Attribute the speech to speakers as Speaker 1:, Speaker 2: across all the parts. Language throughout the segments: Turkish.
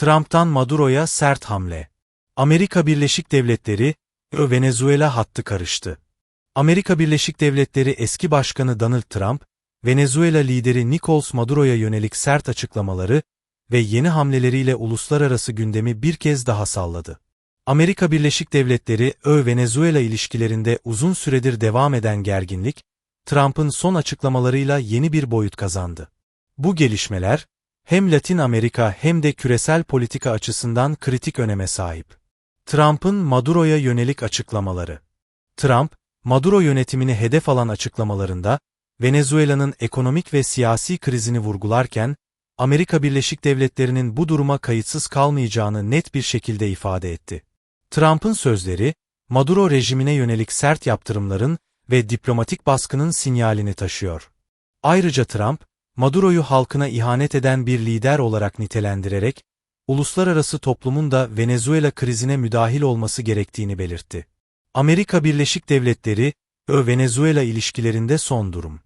Speaker 1: Trump'tan Maduro'ya sert hamle. Amerika Birleşik Devletleri, ve Venezuela hattı karıştı. Amerika Birleşik Devletleri eski başkanı Donald Trump, Venezuela lideri Nicolas Maduro'ya yönelik sert açıklamaları ve yeni hamleleriyle uluslararası gündemi bir kez daha salladı. Amerika Birleşik Devletleri, Ö-Venezuela ilişkilerinde uzun süredir devam eden gerginlik, Trump'ın son açıklamalarıyla yeni bir boyut kazandı. Bu gelişmeler, hem Latin Amerika hem de küresel politika açısından kritik öneme sahip. Trump'ın Maduro'ya yönelik açıklamaları Trump, Maduro yönetimini hedef alan açıklamalarında, Venezuela'nın ekonomik ve siyasi krizini vurgularken, Amerika Birleşik Devletleri'nin bu duruma kayıtsız kalmayacağını net bir şekilde ifade etti. Trump'ın sözleri, Maduro rejimine yönelik sert yaptırımların ve diplomatik baskının sinyalini taşıyor. Ayrıca Trump, Maduro'yu halkına ihanet eden bir lider olarak nitelendirerek, uluslararası toplumun da Venezuela krizine müdahil olması gerektiğini belirtti. Amerika Birleşik Devletleri, Ö-Venezuela ilişkilerinde son durum.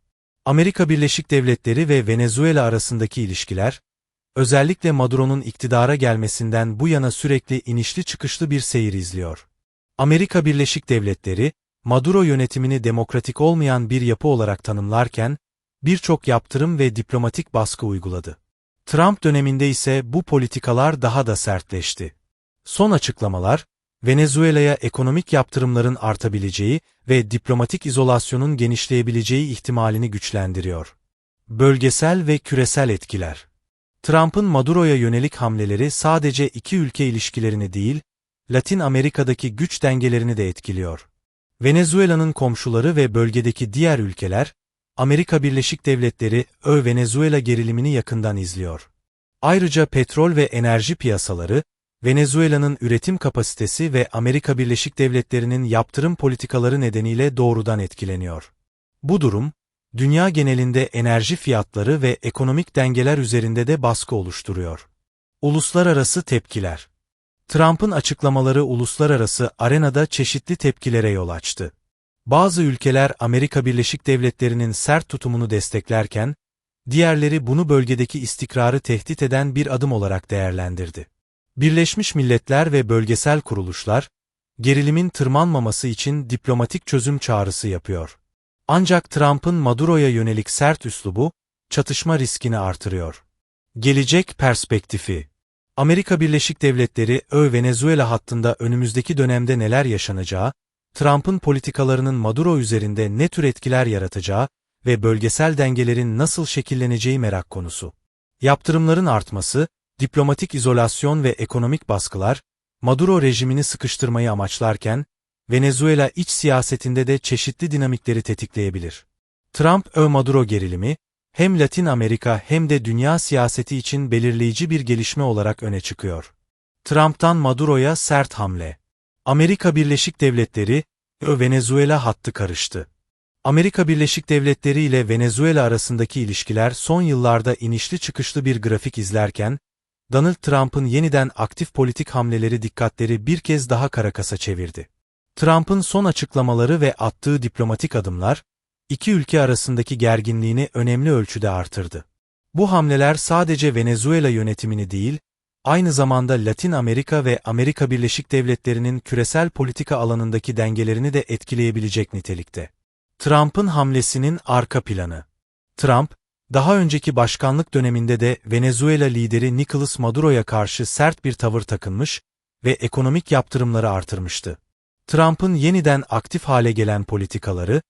Speaker 1: Amerika Birleşik Devletleri ve Venezuela arasındaki ilişkiler, özellikle Maduro'nun iktidara gelmesinden bu yana sürekli inişli çıkışlı bir seyir izliyor. Amerika Birleşik Devletleri, Maduro yönetimini demokratik olmayan bir yapı olarak tanımlarken, birçok yaptırım ve diplomatik baskı uyguladı. Trump döneminde ise bu politikalar daha da sertleşti. Son açıklamalar, Venezuela'ya ekonomik yaptırımların artabileceği ve diplomatik izolasyonun genişleyebileceği ihtimalini güçlendiriyor. Bölgesel ve küresel etkiler Trump'ın Maduro'ya yönelik hamleleri sadece iki ülke ilişkilerini değil, Latin Amerika'daki güç dengelerini de etkiliyor. Venezuela'nın komşuları ve bölgedeki diğer ülkeler, Amerika Birleşik Devletleri, Ö-Venezuela gerilimini yakından izliyor. Ayrıca petrol ve enerji piyasaları, Venezuela'nın üretim kapasitesi ve Amerika Birleşik Devletleri'nin yaptırım politikaları nedeniyle doğrudan etkileniyor. Bu durum, dünya genelinde enerji fiyatları ve ekonomik dengeler üzerinde de baskı oluşturuyor. Uluslararası tepkiler Trump'ın açıklamaları uluslararası arenada çeşitli tepkilere yol açtı. Bazı ülkeler Amerika Birleşik Devletleri'nin sert tutumunu desteklerken, diğerleri bunu bölgedeki istikrarı tehdit eden bir adım olarak değerlendirdi. Birleşmiş Milletler ve bölgesel kuruluşlar, gerilimin tırmanmaması için diplomatik çözüm çağrısı yapıyor. Ancak Trump'ın Maduro'ya yönelik sert üslubu, çatışma riskini artırıyor. Gelecek perspektifi Amerika Birleşik Devletleri, Ö-Venezuela hattında önümüzdeki dönemde neler yaşanacağı, Trump'ın politikalarının Maduro üzerinde ne tür etkiler yaratacağı ve bölgesel dengelerin nasıl şekilleneceği merak konusu. Yaptırımların artması, diplomatik izolasyon ve ekonomik baskılar, Maduro rejimini sıkıştırmayı amaçlarken, Venezuela iç siyasetinde de çeşitli dinamikleri tetikleyebilir. Trump-Ö-Maduro gerilimi, hem Latin Amerika hem de dünya siyaseti için belirleyici bir gelişme olarak öne çıkıyor. Trump'tan Maduro'ya sert hamle. Amerika Birleşik Devletleri, Venezuela hattı karıştı. Amerika Birleşik Devletleri ile Venezuela arasındaki ilişkiler son yıllarda inişli çıkışlı bir grafik izlerken, Donald Trump'ın yeniden aktif politik hamleleri dikkatleri bir kez daha karakasa çevirdi. Trump'ın son açıklamaları ve attığı diplomatik adımlar, iki ülke arasındaki gerginliğini önemli ölçüde artırdı. Bu hamleler sadece Venezuela yönetimini değil, aynı zamanda Latin Amerika ve Amerika Birleşik Devletleri'nin küresel politika alanındaki dengelerini de etkileyebilecek nitelikte. Trump'ın hamlesinin arka planı Trump, daha önceki başkanlık döneminde de Venezuela lideri Nicolas Maduro'ya karşı sert bir tavır takınmış ve ekonomik yaptırımları artırmıştı. Trump'ın yeniden aktif hale gelen politikaları,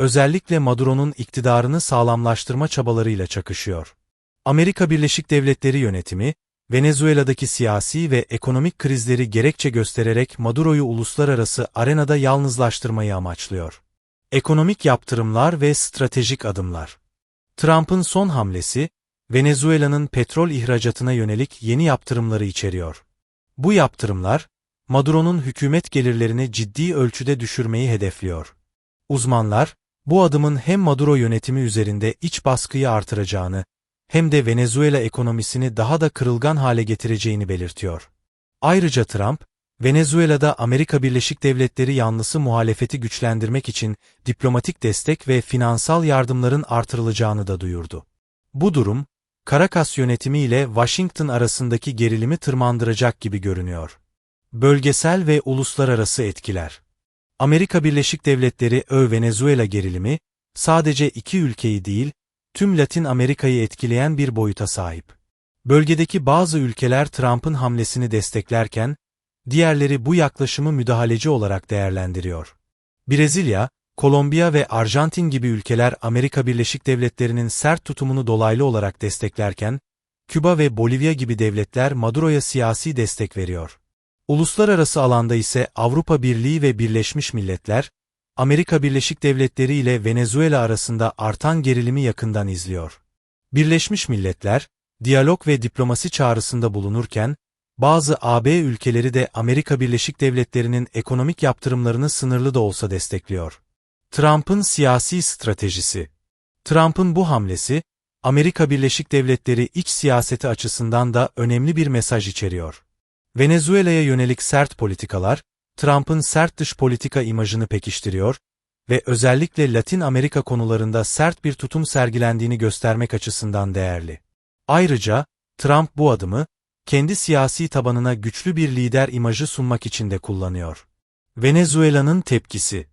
Speaker 1: özellikle Maduro'nun iktidarını sağlamlaştırma çabalarıyla çakışıyor. Amerika Birleşik Devletleri yönetimi, Venezuela'daki siyasi ve ekonomik krizleri gerekçe göstererek Maduro'yu uluslararası arenada yalnızlaştırmayı amaçlıyor. Ekonomik yaptırımlar ve stratejik adımlar Trump'ın son hamlesi, Venezuela'nın petrol ihracatına yönelik yeni yaptırımları içeriyor. Bu yaptırımlar, Maduro'nun hükümet gelirlerini ciddi ölçüde düşürmeyi hedefliyor. Uzmanlar, bu adımın hem Maduro yönetimi üzerinde iç baskıyı artıracağını, hem de Venezuela ekonomisini daha da kırılgan hale getireceğini belirtiyor. Ayrıca Trump, Venezuela'da Amerika Birleşik Devletleri yanlısı muhalefeti güçlendirmek için diplomatik destek ve finansal yardımların artırılacağını da duyurdu. Bu durum, Caracas yönetimi ile Washington arasındaki gerilimi tırmandıracak gibi görünüyor. Bölgesel ve uluslararası etkiler Amerika Birleşik Devletleri Ö-Venezuela gerilimi, sadece iki ülkeyi değil, tüm Latin Amerika'yı etkileyen bir boyuta sahip. Bölgedeki bazı ülkeler Trump'ın hamlesini desteklerken, diğerleri bu yaklaşımı müdahaleci olarak değerlendiriyor. Brezilya, Kolombiya ve Arjantin gibi ülkeler Amerika Birleşik Devletleri'nin sert tutumunu dolaylı olarak desteklerken, Küba ve Bolivya gibi devletler Maduro'ya siyasi destek veriyor. Uluslararası alanda ise Avrupa Birliği ve Birleşmiş Milletler, Amerika Birleşik Devletleri ile Venezuela arasında artan gerilimi yakından izliyor. Birleşmiş Milletler, diyalog ve diplomasi çağrısında bulunurken, bazı AB ülkeleri de Amerika Birleşik Devletleri'nin ekonomik yaptırımlarını sınırlı da olsa destekliyor. Trump'ın siyasi stratejisi Trump'ın bu hamlesi, Amerika Birleşik Devletleri iç siyaseti açısından da önemli bir mesaj içeriyor. Venezuela'ya yönelik sert politikalar, Trump'ın sert dış politika imajını pekiştiriyor ve özellikle Latin Amerika konularında sert bir tutum sergilendiğini göstermek açısından değerli. Ayrıca, Trump bu adımı, kendi siyasi tabanına güçlü bir lider imajı sunmak için de kullanıyor. Venezuela'nın tepkisi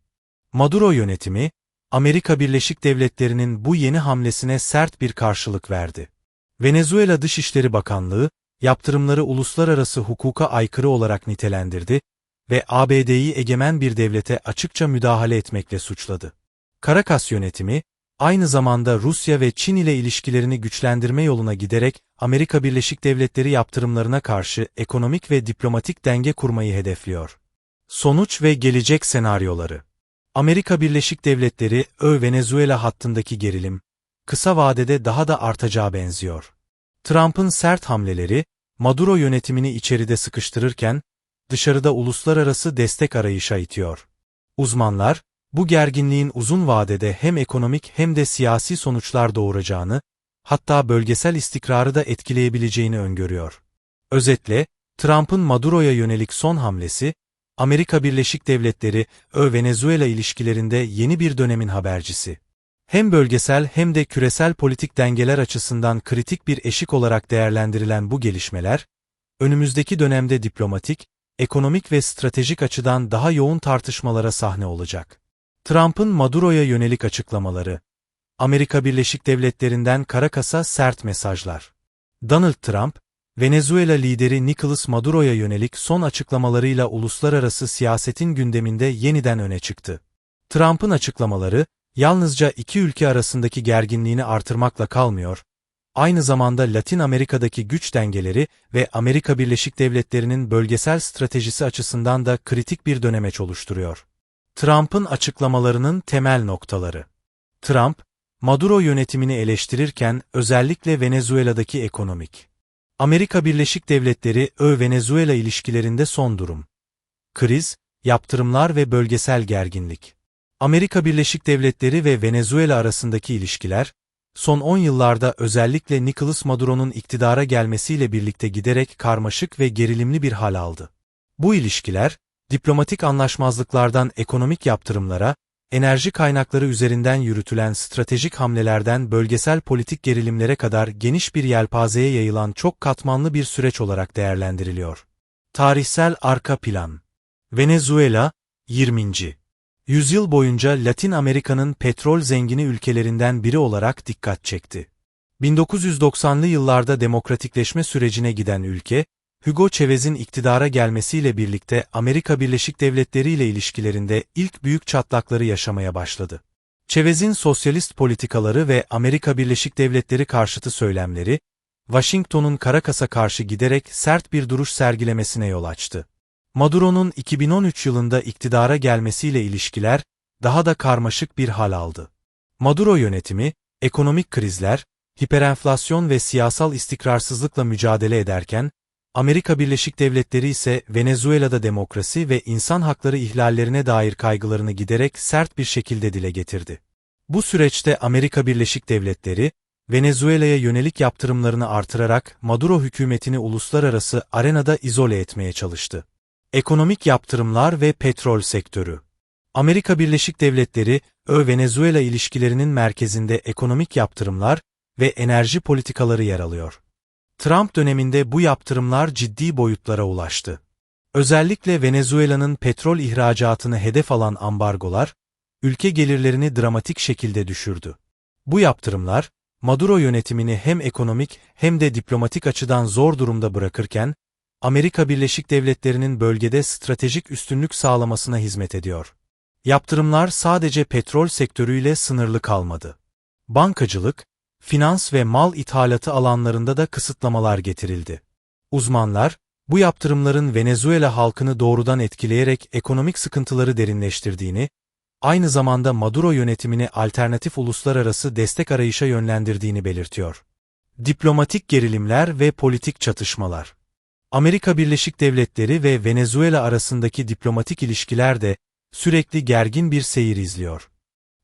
Speaker 1: Maduro yönetimi, Amerika Birleşik Devletleri'nin bu yeni hamlesine sert bir karşılık verdi. Venezuela Dışişleri Bakanlığı, yaptırımları uluslararası hukuka aykırı olarak nitelendirdi ve ABD'yi egemen bir devlete açıkça müdahale etmekle suçladı. Caracas yönetimi, aynı zamanda Rusya ve Çin ile ilişkilerini güçlendirme yoluna giderek Amerika Birleşik Devletleri yaptırımlarına karşı ekonomik ve diplomatik denge kurmayı hedefliyor. Sonuç ve gelecek senaryoları Amerika Birleşik Devletleri, Ö-Venezuela hattındaki gerilim, kısa vadede daha da artacağı benziyor. Trump'ın sert hamleleri, Maduro yönetimini içeride sıkıştırırken, dışarıda uluslararası destek arayışa itiyor. Uzmanlar, bu gerginliğin uzun vadede hem ekonomik hem de siyasi sonuçlar doğuracağını, hatta bölgesel istikrarı da etkileyebileceğini öngörüyor. Özetle, Trump'ın Maduro'ya yönelik son hamlesi, Amerika Birleşik Devletleri, Ö-Venezuela ilişkilerinde yeni bir dönemin habercisi. Hem bölgesel hem de küresel politik dengeler açısından kritik bir eşik olarak değerlendirilen bu gelişmeler, önümüzdeki dönemde diplomatik, ekonomik ve stratejik açıdan daha yoğun tartışmalara sahne olacak. Trump'ın Maduro'ya yönelik açıklamaları, Amerika Birleşik Devletleri'nden Caracas'a sert mesajlar. Donald Trump, Venezuela lideri Nicolas Maduro'ya yönelik son açıklamalarıyla uluslararası siyasetin gündeminde yeniden öne çıktı. Trump'ın açıklamaları, yalnızca iki ülke arasındaki gerginliğini artırmakla kalmıyor, aynı zamanda Latin Amerika'daki güç dengeleri ve Amerika Birleşik Devletleri'nin bölgesel stratejisi açısından da kritik bir dönemeç oluşturuyor. Trump'ın açıklamalarının temel noktaları Trump, Maduro yönetimini eleştirirken özellikle Venezuela'daki ekonomik Amerika Birleşik Devletleri Ö-Venezuela ilişkilerinde son durum. Kriz, yaptırımlar ve bölgesel gerginlik. Amerika Birleşik Devletleri ve Venezuela arasındaki ilişkiler, son 10 yıllarda özellikle Nicolas Maduro'nun iktidara gelmesiyle birlikte giderek karmaşık ve gerilimli bir hal aldı. Bu ilişkiler, diplomatik anlaşmazlıklardan ekonomik yaptırımlara, enerji kaynakları üzerinden yürütülen stratejik hamlelerden bölgesel politik gerilimlere kadar geniş bir yelpazeye yayılan çok katmanlı bir süreç olarak değerlendiriliyor. Tarihsel arka plan Venezuela, 20. Yüzyıl boyunca Latin Amerika'nın petrol zengini ülkelerinden biri olarak dikkat çekti. 1990'lı yıllarda demokratikleşme sürecine giden ülke, Hugo Chavez'in iktidara gelmesiyle birlikte Amerika Birleşik Devletleri ile ilişkilerinde ilk büyük çatlakları yaşamaya başladı. Chavez'in sosyalist politikaları ve Amerika Birleşik Devletleri karşıtı söylemleri, Washington'un Caracas'a karşı giderek sert bir duruş sergilemesine yol açtı. Maduro'nun 2013 yılında iktidara gelmesiyle ilişkiler daha da karmaşık bir hal aldı. Maduro yönetimi, ekonomik krizler, hiperenflasyon ve siyasal istikrarsızlıkla mücadele ederken, Amerika Birleşik Devletleri ise Venezuela'da demokrasi ve insan hakları ihlallerine dair kaygılarını giderek sert bir şekilde dile getirdi. Bu süreçte Amerika Birleşik Devletleri, Venezuela'ya yönelik yaptırımlarını artırarak Maduro hükümetini uluslararası arenada izole etmeye çalıştı. Ekonomik yaptırımlar ve petrol sektörü Amerika Birleşik Devletleri, Ö-Venezuela ilişkilerinin merkezinde ekonomik yaptırımlar ve enerji politikaları yer alıyor. Trump döneminde bu yaptırımlar ciddi boyutlara ulaştı. Özellikle Venezuela'nın petrol ihracatını hedef alan ambargolar, ülke gelirlerini dramatik şekilde düşürdü. Bu yaptırımlar, Maduro yönetimini hem ekonomik hem de diplomatik açıdan zor durumda bırakırken, Amerika Birleşik Devletleri'nin bölgede stratejik üstünlük sağlamasına hizmet ediyor. Yaptırımlar sadece petrol sektörüyle sınırlı kalmadı. Bankacılık, finans ve mal ithalatı alanlarında da kısıtlamalar getirildi. Uzmanlar, bu yaptırımların Venezuela halkını doğrudan etkileyerek ekonomik sıkıntıları derinleştirdiğini, aynı zamanda Maduro yönetimini alternatif uluslararası destek arayışa yönlendirdiğini belirtiyor. Diplomatik gerilimler ve politik çatışmalar Amerika Birleşik Devletleri ve Venezuela arasındaki diplomatik ilişkiler de sürekli gergin bir seyir izliyor.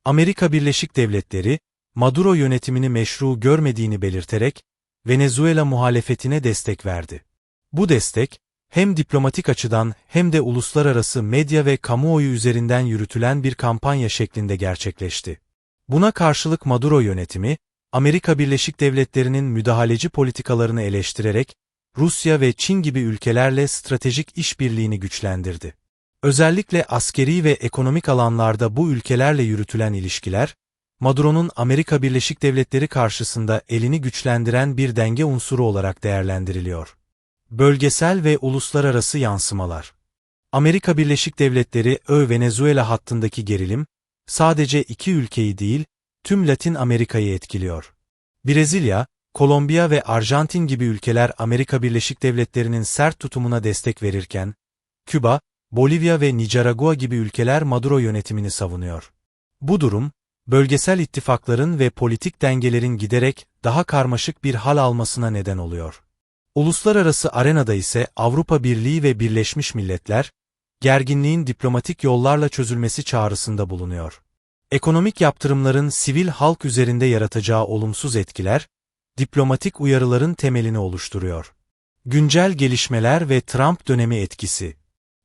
Speaker 1: Amerika Birleşik Devletleri, Maduro yönetimini meşru görmediğini belirterek, Venezuela muhalefetine destek verdi. Bu destek, hem diplomatik açıdan hem de uluslararası medya ve kamuoyu üzerinden yürütülen bir kampanya şeklinde gerçekleşti. Buna karşılık Maduro yönetimi, Amerika Birleşik Devletleri'nin müdahaleci politikalarını eleştirerek, Rusya ve Çin gibi ülkelerle stratejik işbirliğini güçlendirdi. Özellikle askeri ve ekonomik alanlarda bu ülkelerle yürütülen ilişkiler, Maduro'nun Amerika Birleşik Devletleri karşısında elini güçlendiren bir denge unsuru olarak değerlendiriliyor. Bölgesel ve uluslararası yansımalar Amerika Birleşik Devletleri Ö-Venezuela hattındaki gerilim, sadece iki ülkeyi değil, tüm Latin Amerika'yı etkiliyor. Brezilya, Kolombiya ve Arjantin gibi ülkeler Amerika Birleşik Devletleri'nin sert tutumuna destek verirken, Küba, Bolivya ve Nicaragua gibi ülkeler Maduro yönetimini savunuyor. Bu durum, bölgesel ittifakların ve politik dengelerin giderek daha karmaşık bir hal almasına neden oluyor. Uluslararası arenada ise Avrupa Birliği ve Birleşmiş Milletler, gerginliğin diplomatik yollarla çözülmesi çağrısında bulunuyor. Ekonomik yaptırımların sivil halk üzerinde yaratacağı olumsuz etkiler, diplomatik uyarıların temelini oluşturuyor. Güncel gelişmeler ve Trump dönemi etkisi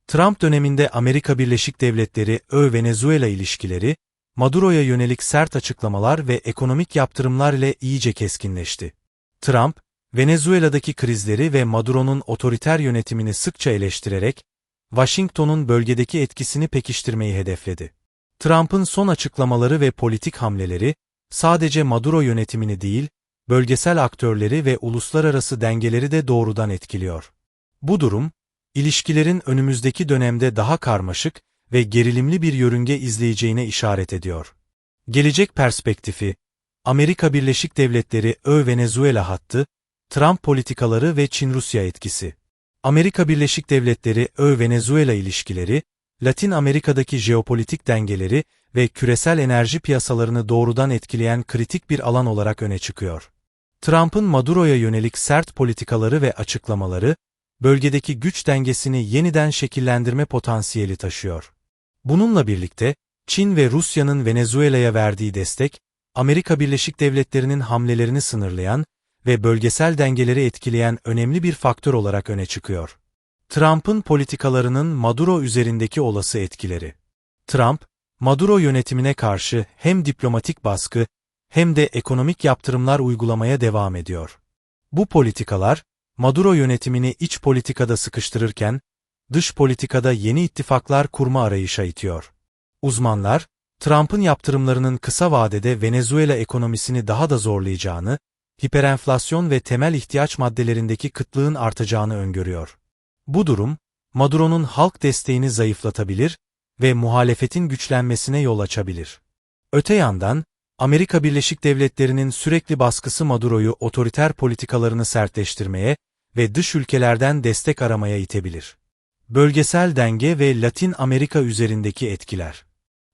Speaker 1: Trump döneminde Amerika Birleşik Devletleri Ö-Venezuela ilişkileri, Maduro'ya yönelik sert açıklamalar ve ekonomik yaptırımlar ile iyice keskinleşti. Trump, Venezuela'daki krizleri ve Maduro'nun otoriter yönetimini sıkça eleştirerek, Washington'un bölgedeki etkisini pekiştirmeyi hedefledi. Trump'ın son açıklamaları ve politik hamleleri, sadece Maduro yönetimini değil, bölgesel aktörleri ve uluslararası dengeleri de doğrudan etkiliyor. Bu durum, ilişkilerin önümüzdeki dönemde daha karmaşık ve gerilimli bir yörünge izleyeceğine işaret ediyor. Gelecek perspektifi, Amerika Birleşik Devletleri Ö-Venezuela hattı, Trump politikaları ve Çin-Rusya etkisi. Amerika Birleşik Devletleri Ö-Venezuela ilişkileri, Latin Amerika'daki jeopolitik dengeleri ve küresel enerji piyasalarını doğrudan etkileyen kritik bir alan olarak öne çıkıyor. Trump'ın Maduro'ya yönelik sert politikaları ve açıklamaları, bölgedeki güç dengesini yeniden şekillendirme potansiyeli taşıyor. Bununla birlikte, Çin ve Rusya'nın Venezuela'ya verdiği destek, Amerika Birleşik Devletleri'nin hamlelerini sınırlayan ve bölgesel dengeleri etkileyen önemli bir faktör olarak öne çıkıyor. Trump'ın politikalarının Maduro üzerindeki olası etkileri. Trump, Maduro yönetimine karşı hem diplomatik baskı hem de ekonomik yaptırımlar uygulamaya devam ediyor. Bu politikalar, Maduro yönetimini iç politikada sıkıştırırken, dış politikada yeni ittifaklar kurma arayışa itiyor. Uzmanlar, Trump'ın yaptırımlarının kısa vadede Venezuela ekonomisini daha da zorlayacağını, hiperenflasyon ve temel ihtiyaç maddelerindeki kıtlığın artacağını öngörüyor. Bu durum, Maduro'nun halk desteğini zayıflatabilir ve muhalefetin güçlenmesine yol açabilir. Öte yandan, Amerika Birleşik Devletleri'nin sürekli baskısı Maduro'yu otoriter politikalarını sertleştirmeye ve dış ülkelerden destek aramaya itebilir. Bölgesel denge ve Latin Amerika üzerindeki etkiler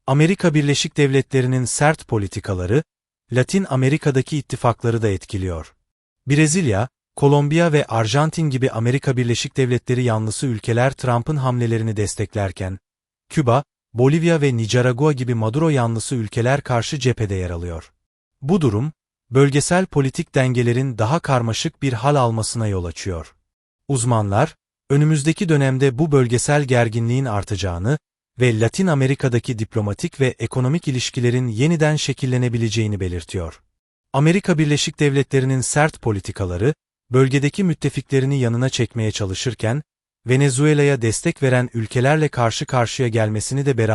Speaker 1: Amerika Birleşik Devletleri'nin sert politikaları, Latin Amerika'daki ittifakları da etkiliyor. Brezilya, Kolombiya ve Arjantin gibi Amerika Birleşik Devletleri yanlısı ülkeler Trump'ın hamlelerini desteklerken, Küba, Bolivya ve Nicaragua gibi Maduro yanlısı ülkeler karşı cephede yer alıyor. Bu durum, bölgesel politik dengelerin daha karmaşık bir hal almasına yol açıyor. Uzmanlar, önümüzdeki dönemde bu bölgesel gerginliğin artacağını ve Latin Amerika'daki diplomatik ve ekonomik ilişkilerin yeniden şekillenebileceğini belirtiyor. Amerika Birleşik Devletleri'nin sert politikaları, bölgedeki müttefiklerini yanına çekmeye çalışırken, Venezuela'ya destek veren ülkelerle karşı karşıya gelmesini de beraber